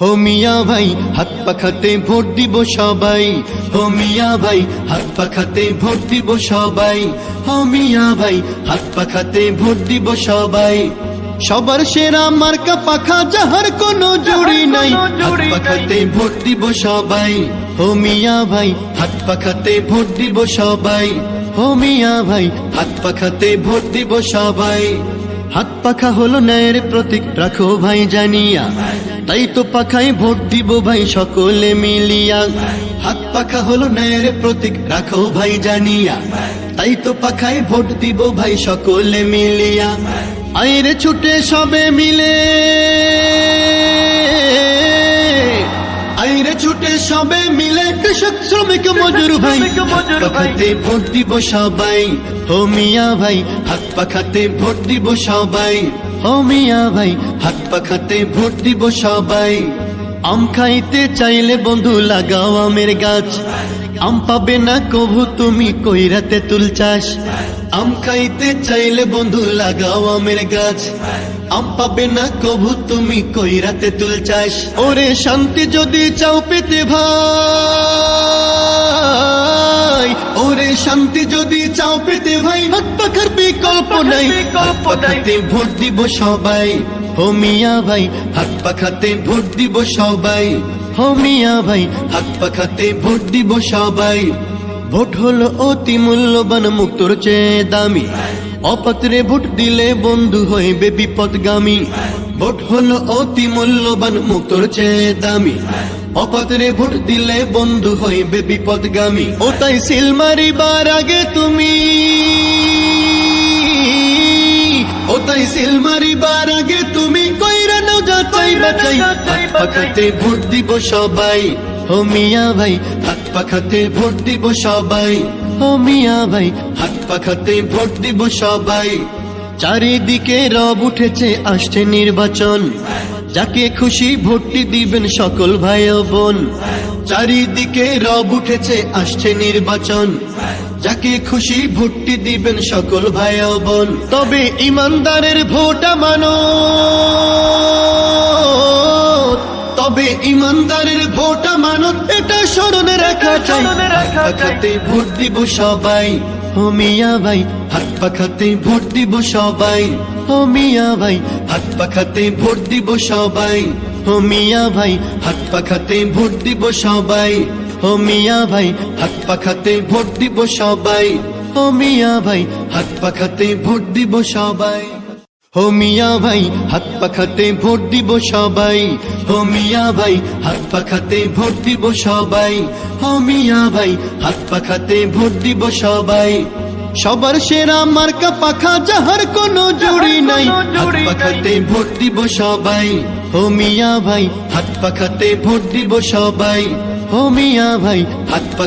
হো মিয়া ভাই হাত পাখাতে ভোট দিব সবাই। হো মিয়া ভাই হাত পাখাতে ভোট দিব সবাই। হো মিয়া ভাই হাত পাখাতে ভোট দিব সবাই। সবার সেরা মার্কা পাখা যাহার কোনো জুড়ি নাই। হাত পাখাতে ভোট দিব সবাই। হো মিয়া ভাই হাত পাখাতে ভোট দিব সবাই। হো মিয়া ভাই হাত পাখাতে ভোট দিব সবাই। হাত পাখা হলো ন্যায়ের প্রতীক, রাখো ভাই জানিয়া। তাই তো পাখায় ভোট দিব ভাই সকলে মিলিয়া। হাত পাখা হলো ন্যায়ের প্রতীক, রাখো ভাই জানিয়া। তাই তো পাখায় ভোট দিব ভাই সকলে মিলিয়া। আইরে ছুটে সবে মিলে। কৃষক শ্রমিক মজুর ভাই। পাখাতে ভোট দিব সবাই। হো মিয়া ভাই হাত পাখাতে ভোট দিব সবাই। হো মিয়া ভাই হাত পাখাতে ভোট দিব সবাই। আম খাইতে চাইলে বন্ধু লাগাও আমের গাছ। আম পাবে না কভু তুমি কইরাতে তুল চাষ? আম খাইতে চাইলে বন্ধু লাগাও আমের গাছ। আম পাবে না কভু তুমি কইরাতে তুল চাষ? ওরে শান্তি যদি চাও পেতে ভাই। ওরে শান্তি যদি চাও পেতে ভাই হাত পাখার বিকল্প নাই পাখাতে ভোট দিব সবাই। হো মিয়া ভাই হাত পাখাতে ভোট দিব সবাই। হো মিয়া ভাই হাত পাখাতে ভোট দিব সবাই। ভোট হলো অতি মূল্যবান, মুক্তর চেয়ে দামি। অপাত্রে ভোট দিলে বন্ধু হইবে বিপদগামী। ভোট হলো অতি মূল্যবান, মুক্তর চেয়ে দামি। অপাত্রে ভোট দিলে বন্ধু হইবে বিপদগামী। ও তাই সিল মারিবার আগে তুমি। যাচাই বাচাই হাত পাখাতে ভোট দিব সবাই। ও মিয়া ভাই হাত পাখাতে ভোট দিব সবাই। ও মিয়া ভাই হাত পাখাতে ভোট দিব সবাই। চারিদিকে রব উঠেছে, আসছে নির্বাচন। যাকে খুশি ভোটটি দিবেন সকল ভাই বোন। চারিদিকে রব উঠেছে, আসছে নির্বাচন। যাকে খুশি ভোটটি দিবেন সকল ভাই বোন। তবে ইমানদারের ভোট মানো তবে ইমানদারের ভোট মানত এটা স্মরণে রাখা চাই। পাখাতে ভোট দিব সবাই ও মিয়া ভাই। হাত পাখাতে ভোট দিব সবাই ও মিয়া ভাই। হাত পাখাতে ভোট দিব সবাই ও মিয়া ভাই। হাত পাখাতে ভোট দিব সবাই ও মিয়া ভাই। হাত পাখাতে ভোট দিব সবাই ও মিয়া ভাই। হাত পাখাতে ভোট দিব সবাই। হো মিয়া ভাই হাত পাখাতে ভোট দিব সবাই। হো মিয়া ভাই হাত পাখাতে ভোট দিব সবাই। হো মিয়া ভাই হাত পাখাতে ভোট দিব সবাই। সবার সেরা মার্কা পাখা যাহার কোনো জুড়ি নাই। হাত পাখাতে ভোট দিব সবাই। হো মিয়া ভাই হাত পাখাতে ভোট দিব সবাই। হো মিয়া ভাই হাত পাখা